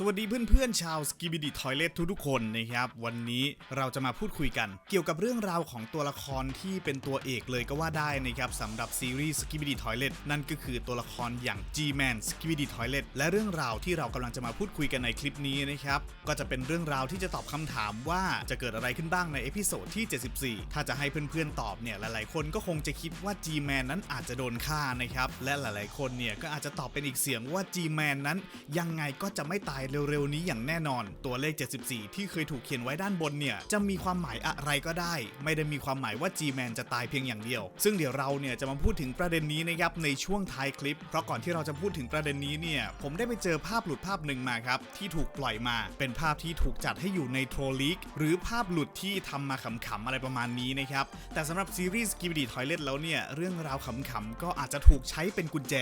สวัสดีเพื่อนๆชาว s k i b i d i Toilet ทุกๆคนนะครับวันนี้เราจะมาพูดคุยกัน เกี่ยวกับเรื่องราวของตัวละครที่เป็นตัวเอกเลยก็ว่าได้นะครับสำหรับซีรีส์ s k i b i d i Toilet นั่นก็คือตัวละครอย่าง G-Man s k i b i d i Toilet และเรื่องราวที่เรากำลังจะมาพูดคุยกันในคลิปนี้นะครับก็จะเป็นเรื่องราวที่จะตอบคำถามว่าจะเกิดอะไรขึ้นบ้างในเอพิโซดที่ 74 ถ้าจะให้เพื่อนๆตอบเนี่ยหลายๆ คนก็คงจะคิดว่า G-Man นั้นอาจจะโดนฆ่านะครับและหลายๆ คนเนี่ยก็อาจจะตอบเป็นอีกเสียงว่า G-Man นั้นยังไงก็จะไม่ตายเร็วๆนี้อย่างแน่นอน ตัวเลข 74 ที่เคยถูกเขียนไว้ด้านบนเนี่ย จะมีความหมายอะไรก็ได้ ไม่ได้มีความหมายว่า G-Man จะตายเพียงอย่างเดียว ซึ่งเดี๋ยวเราเนี่ยจะมาพูดถึงประเด็นนี้นะครับในช่วงท้ายคลิป เพราะก่อนที่เราจะพูดถึงประเด็นนี้เนี่ยผมได้ไปเจอภาพหลุดภาพหนึ่งมาครับที่ถูกปล่อยมา เป็นภาพที่ถูกจัดให้อยู่ในโทรลิกหรือภาพหลุดที่ทำมาขำๆอะไรประมาณนี้นะครับแต่สำหรับซีรีส์ Skibidi Toilet แล้วเนี่ยเรื่องราวขำๆก็อาจจะถูกใช้เป็นกุญแจ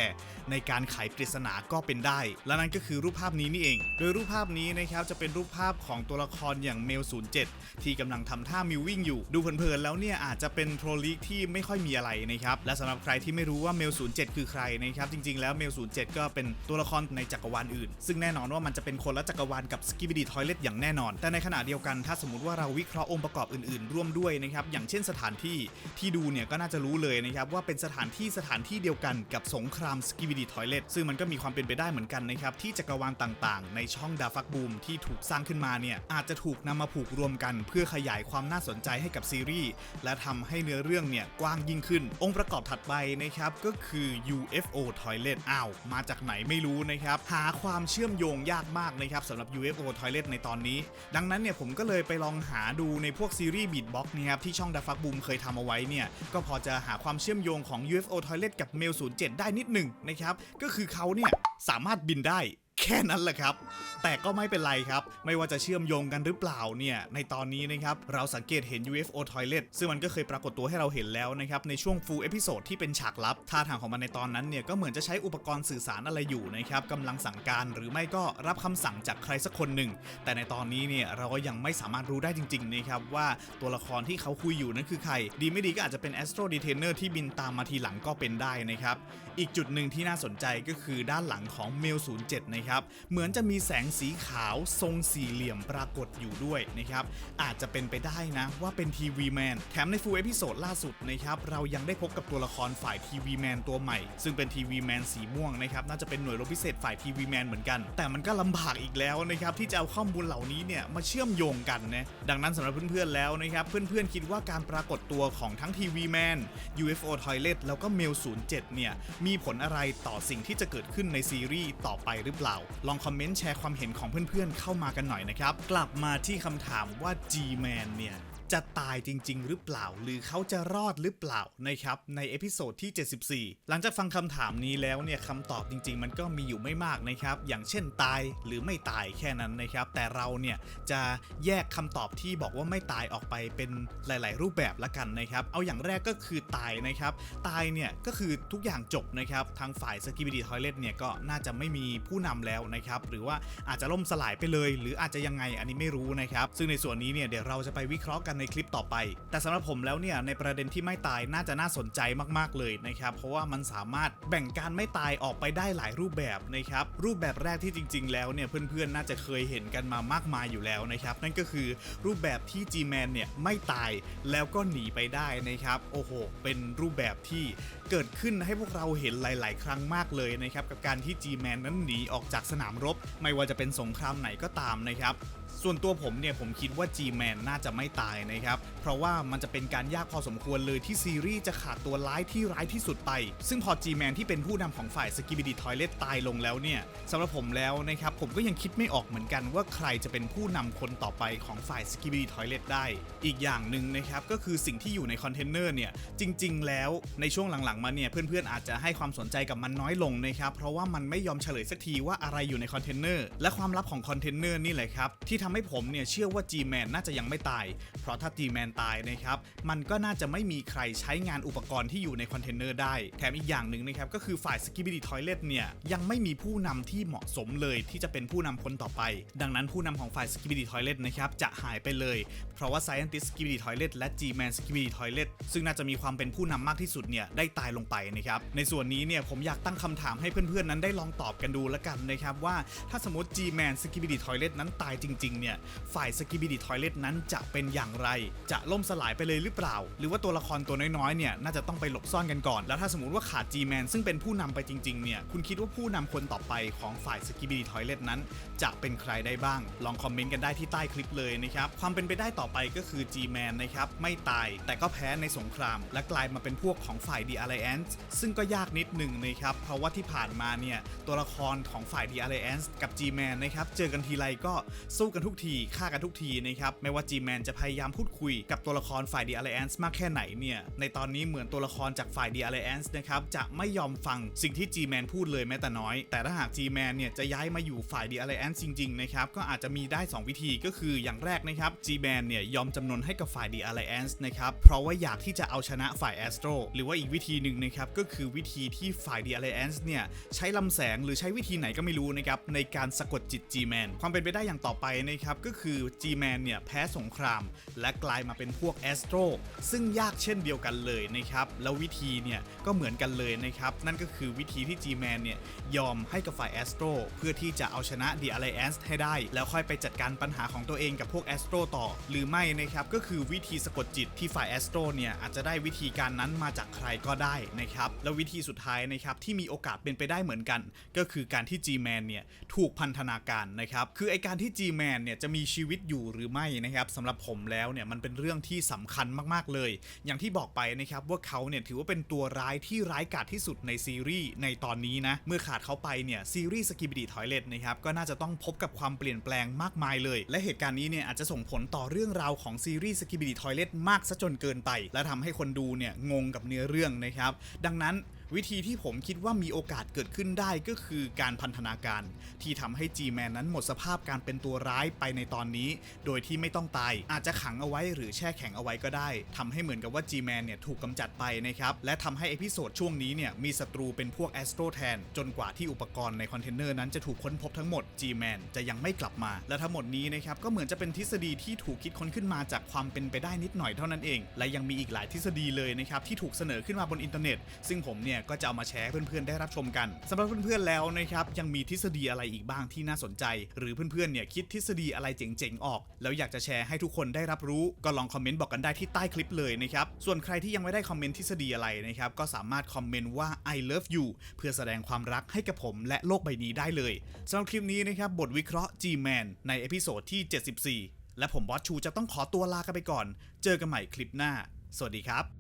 ในการไขปริศนาก็เป็นได้ และนั่นก็คือรูปภาพนี้นี่เองโดยรูปภาพนี้นะครับจะเป็นรูปภาพของตัวละครอย่างเมล 07 ที่กำลังทำท่ามิววิ่งอยู่ ดูเพลินๆแล้วเนี่ยอาจจะเป็นโทรลิกที่ไม่ค่อยมีอะไรนะครับและสำหรับใครที่ไม่รู้ว่าเมล 07 คือใครนะครับจริงๆแล้วเมล 07 ก็เป็นตัวละครในจักรวาลอื่น ซึ่งแน่นอนว่ามันจะเป็นคนละจักรวาลกับ Skibidi Toilet อย่างแน่นอน แต่ในขณะเดียวกันถ้าสมมติว่าเราวิเคราะห์องค์ประกอบอื่นๆ ร่วมด้วยนะครับอย่างเช่นสถานที่ที่ดูเนี่ยก็น่าจะรู้เลยนะครับว่าเป็นสถานที่สถานที่เดียวกันกับสงคราม Skibidi Toilet ซึ่งมันก็มีความเป็นไปได้เหมือนกันนะครับที่จักรวาลต่างๆ ในช่องดาฟักบูมที่ถูกสร้างขึ้นมาเนี่ยอาจจะถูกนำมาผูกรวมกัน เพื่อขยายความน่าสนใจให้กับซีรีส์และทำให้เนื้อเรื่องเนี่ยกว้างยิ่งขึ้น องค์ประกอบถัดไปนะครับก็คือ UFO Toilet อ้าวมาจากไหนไม่รู้นะครับหาความเชื่อมโยงยากมากนะครับสำหรับ UFO Toilet ในตอนนี้ ดังนั้นเนี่ยผมก็เลยไปลองหาดูในพวกซีรีส์ Beatbox นะครับที่ช่องดาฟักบูมเคยทำเอาไว้เนี่ยก็พอจะหาความเชื่อมโยงของ UFO Toilet กับ Mail 07 ได้นิดหนึ่งนะครับก็คือเขาเนี่ยสามารถบินได้ แค่นั้นแหละครับ แต่ก็ไม่เป็นไรครับ ไม่ว่าจะเชื่อมโยงกันหรือเปล่าเนี่ย ในตอนนี้นะครับ เราสังเกตเห็น UFO Toilet ซึ่งมันก็เคยปรากฏตัวให้เราเห็นแล้วนะครับ ในช่วง full episode ที่เป็นฉากลับ ท่าทางของมันในตอนนั้นเนี่ย ก็เหมือนจะใช้อุปกรณ์สื่อสารอะไรอยู่นะครับกำลังสั่งการหรือไม่ก็รับคำสั่งจากใครสักคนหนึ่ง แต่ในตอนนี้เนี่ยเราก็ยังไม่สามารถรู้ได้จริงๆนะครับว่าตัวละครที่เขาคุยอยู่นั้นคือใคร ดีไม่ดีก็อาจจะเป็น Astro Detainer ที่บินตามมาทีหลังก็เป็นได้นะครับอีกจุดหนึ่งที่น่าสนใจก็คือด้านหลังของเมล07นะครับเหมือนจะมีแสงสีขาวทรงสี่เหลี่ยมปรากฏอยู่ด้วยนะครับ อาจจะเป็นไปได้นะว่าเป็นทีวีแมนแถมในฟูลเอพิโซดล่าสุดนะครับเรายังได้พบกับตัวละครฝ่ายทีวีแมนตัวใหม่ ซึ่งเป็นทีวีแมนสีม่วงนะครับน่าจะเป็นหน่วยรบพิเศษฝ่ายทีวีแมนเหมือนกัน แต่มันก็ลำบากอีกแล้วนะครับที่จะเอาข้อมูลเหล่านี้เนี่ยมาเชื่อมโยงกันนะดังนั้นสำหรับเพื่อนๆแล้วนะครับเพื่อนๆคิดว่าการปรากฏตัวของทั้งทีวีแมน UFO Toilet แล้วก็เมล07เนี่ยมีผลอะไรต่อสิ่งที่จะเกิดขึ้นในซีรีส์ต่อไปหรือเปล่าลองคอมเมนต์แชร์ความเห็นของเพื่อนๆ เข้ามากันหน่อยนะครับ กลับมาที่คำถามว่า G-Man เนี่ย จะตายจริง ๆ หรือเปล่า หรือเขาจะรอดหรือเปล่านะครับในเอพิโซดที่ 74 หลังจากฟังคำถามนี้แล้วเนี่ยคำตอบจริง ๆ มันก็มีอยู่ไม่มากนะครับอย่างเช่นตายหรือไม่ตายแค่นั้นนะครับแต่เราเนี่ยจะแยกคำตอบที่บอกว่าไม่ตายออกไปเป็นหลาย ๆ รูปแบบละกันนะครับเอาอย่างแรกก็คือตายนะครับตายเนี่ยก็คือทุกอย่างจบนะครับทางฝ่ายสกิบิดีทอยเลตเนี่ยก็น่าจะไม่มีผู้นำแล้วนะครับหรือว่าอาจจะล่มสลายไปเลย หรืออาจจะยังไงอันนี้ไม่รู้นะครับซึ่งในส่วนนี้เนี่ยเดี๋ยวเราจะไปวิเคราะห์กันในคลิปต่อไป แต่สำหรับผมแล้วเนี่ยในประเด็นที่ไม่ตายน่าจะน่าสนใจมากๆเลยนะครับเพราะว่ามันสามารถแบ่งการไม่ตายออกไปได้หลายรูปแบบนะครับรูปแบบแรกที่จริง ๆ แล้วเนี่ยเพื่อนๆน่าจะเคยเห็นกันมามากมายอยู่แล้วนะครับนั่นก็คือรูปแบบที่ G-Man เนี่ยไม่ตายแล้วก็หนีไปได้นะครับโอ้โห เป็นรูปแบบที่เกิดขึ้นให้พวกเราเห็นหลาย ๆ ครั้งมากเลยนะครับกับการที่ G-Man นั้นหนีออกจากสนามรบ ไม่ว่าจะเป็นสงครามไหนก็ตามนะครับส่วนตัวผมเนี่ยผมคิดว่า G-Man น่าจะไม่ตายนะครับ เพราะว่ามันจะเป็นการยากพอสมควรเลยที่ซีรีส์จะขาดตัวร้ายที่ร้ายที่สุดไป ซึ่งพอ G-Man ที่เป็นผู้นำของฝ่าย Skibidi Toilet ตายลงแล้วเนี่ยสำหรับผมแล้วนะครับ ผมก็ยังคิดไม่ออกเหมือนกันว่าใครจะเป็นผู้นำคนต่อไปของฝ่าย Skibidi Toilet ได้ อีกอย่างหนึ่งนะครับก็คือสิ่งที่อยู่ในคอนเทนเนอร์เนี่ยจริง ๆ แล้วในช่วงหลังๆมาเนี่ยเพื่อนๆอาจจะให้ความสนใจกับมันน้อยลงนะครับเพราะว่ามันไม่ยอมเฉลยสักทีว่าอะไรอยู่ในคอนเทนเนอร์และความลับของคอนเทนเนอร์นี่แหละครับที่ทำให้ผมเนี่ยเชื่อว่า G-Man น่าจะยังไม่ตาย เพราะถ้า G-Man ตายนะครับมันก็น่าจะไม่มีใครใช้งานอุปกรณ์ที่อยู่ในคอนเทนเนอร์ได้ แถมอีกอย่างหนึ่งนะครับก็คือฝ่าย Skibidi Toilet เนี่ยยังไม่มีผู้นำที่เหมาะสมเลยที่จะเป็นผู้นำคนต่อไป ดังนั้นผู้นำของฝ่าย Skibidi Toilet นะครับจะหายไปเลย เพราะว่า Scientist Skibidi Toilet และ G-Man Skibidi Toilet ซึ่งน่าจะมีความเป็นผู้นำมากที่สุดเนี่ยได้ตายลงไปนะครับในส่วนนี้เนี่ยผมอยากตั้งคำถามให้เพื่อนๆนั้นได้ลองตอบกันดูแล้วกันนะครับว่าถ้าสมมติ G-Man Skibidi Toilet นั้นตายจริงๆเนี่ยฝ่าย Skibidi Toilet นั้นจะเป็นอย่างไร จะล่มสลายไปเลยหรือเปล่า หรือว่าตัวละครตัวน้อยๆเนี่ยน่าจะต้องไปหลบซ่อนกันก่อน แล้วถ้าสมมติว่าขาด G-Man ซึ่งเป็นผู้นำไปจริงๆเนี่ยคุณคิดว่าผู้นำคนต่อไปของฝ่าย Skibidi Toilet นั้น จะเป็นใครได้บ้าง ลองคอมเมนต์กันได้ที่ใต้คลิปเลยนะครับความเป็นไปได้ต่อไปก็คือ G-Man นะครับไม่ตายแต่ก็แพ้ในสงคราม และกลายมาเป็นพวกของฝ่าย The Alliance ซึ่งก็ยากนิดหนึ่งนะครับเพราะว่าที่ผ่านมาเนี่ยตัวละครของฝ่าย The Alliance กับ G-Man นะครับเจอกันทีไรก็สู้กันทุกทีฆ่ากันทุกทีนะครับไม่ว่า G-Man จะพยายามพูดคุยกับตัวละครฝ่าย The Alliance มากแค่ไหนเนี่ยในตอนนี้เหมือนตัวละครจากฝ่าย The Alliance นะครับจะไม่ยอมฟังสิ่งที่ G-Man พูดเลยแม้แต่น้อย แต่ถ้าหาก G-Man เนี่ยจะย้ายมาอยู่ฝ่าย The Alliance จริงๆนะครับก็อาจจะมีได้ 2 วิธีก็คืออย่างแรกนะครับ G-Man เนี่ยยอมจำนนให้กับฝ่าย The Alliance นะครับเพราะว่าอยากที่จะเอาชนะฝ่าย Astro หรือว่าอีกวิธีหนึ่งนะครับก็คือวิธีที่ฝ่าย The Alliance เนี่ยใช้ลำแสงหรือใช้วิธีไหนก็ไม่รู้นะครับในการสะกดจิต G-Man ความเป็นไปได้อย่างต่อไปนะครับก็คือ G-Man เนี่ยแพ้สงคราม และกลายมาเป็นพวก Astro ซึ่งยากเช่นเดียวกันเลยนะครับแล้ววิธีเนี่ยก็เหมือนกันเลยนะครับนั่นก็คือวิธีที่ G-Man เนี่ยยอมให้กับฝ่าย Astro เพื่อที่จะเอาชนะ The Alliance ให้ได้ แล้วค่อยไปจัดการปัญหาของตัวเองกับพวก Astro ต่อ หรือไม่นะครับก็คือวิธีสะกดจิตที่ฝ่าย Astro เนี่ยอาจจะได้วิธีการนั้นมาจากใครก็ได้นะครับแล้ววิธีสุดท้ายนะครับที่มีโอกาสเป็นไปได้เหมือนกัน ก็คือการที่ G-Man เนี่ยถูกพันธนาการนะครับคือไอการที่ G-Man เนี่ยจะมีชีวิตอยู่หรือไม่นะครับสำหรับผมแล้วเนี่ยมันเป็นเรื่องที่สำคัญมากๆเลย อย่างที่บอกไปนะครับว่าเขาเนี่ยถือว่าเป็นตัวร้ายที่ร้ายกาจที่สุดในซีรีส์ในตอนนี้นะเมื่อขาดเขาไปเนี่ยซีรีส์สกิบิดีทอยเลตนะครับก็น่าจะต้องพบกับความเปลี่ยนแปลงมากมายเลย และเหตุการณ์นี้เนี่ยอาจจะส่งผลต่อเรื่องราวของซีรีส์สกิบิดีทอยเลตมากซะจนเกินไป และทำให้คนดูเนี่ยงงกับเนื้อเรื่องนะครับดังนั้น วิธีที่ผมคิดว่ามีโอกาสเกิดขึ้นได้ก็คือการพันธนาการ ที่ทำให้ G-Man นั้นหมดสภาพการเป็นตัวร้ายไปในตอนนี้ โดยที่ไม่ต้องตาย อาจจะขังเอาไว้หรือแช่แข็งเอาไว้ก็ได้ทำให้เหมือนกับว่า G-Man เนี่ยถูกกำจัดไปนะครับ และทำให้เอพิโซดช่วงนี้เนี่ยมีศัตรูเป็นพวก Astro แทน จนกว่าที่อุปกรณ์ในคอนเทนเนอร์นั้นจะถูกค้นพบทั้งหมด G-Man จะยังไม่กลับมา และทั้งหมดนี้นะครับก็เหมือนจะเป็นทฤษฎีที่ถูกคิดค้นขึ้นมาจากความเป็นไปได้นิดหน่อยเท่านั้นเอง และยังมีอีกหลายทฤษฎีเลยนะครับที่ถูกเสนอขึ้นมาบนอินเทอร์เน็ต ซึ่งผมเนี่ยก็จะเอามาแชร์เพื่อนๆได้รับชมกันสำหรับเพื่อนๆแล้วนะครับยังมีทฤษฎีอะไรอีกบ้างที่น่าสนใจ หรือเพื่อนๆเนี่ยคิดทฤษฎีอะไรเจ๋งๆออก แล้วอยากจะแชร์ให้ทุกคนได้รับรู้ ก็ลองคอมเมนต์บอกกันได้ที่ใต้คลิปเลยนะครับส่วนใครที่ยังไม่ได้คอมเมนต์ทฤษฎีอะไรนะครับก็สามารถคอมเมนต์ว่า I love you เพื่อแสดงความรักให้กับผมและโลกใบนี้ได้เลยสำหรับคลิปนี้นะครับบทวิเคราะห์ G-Man ในเอพิโซดที่ 74 และผมบอสชูจะต้องขอตัวลากันไปก่อน เจอกันใหม่คลิปหน้า สวัสดีครับ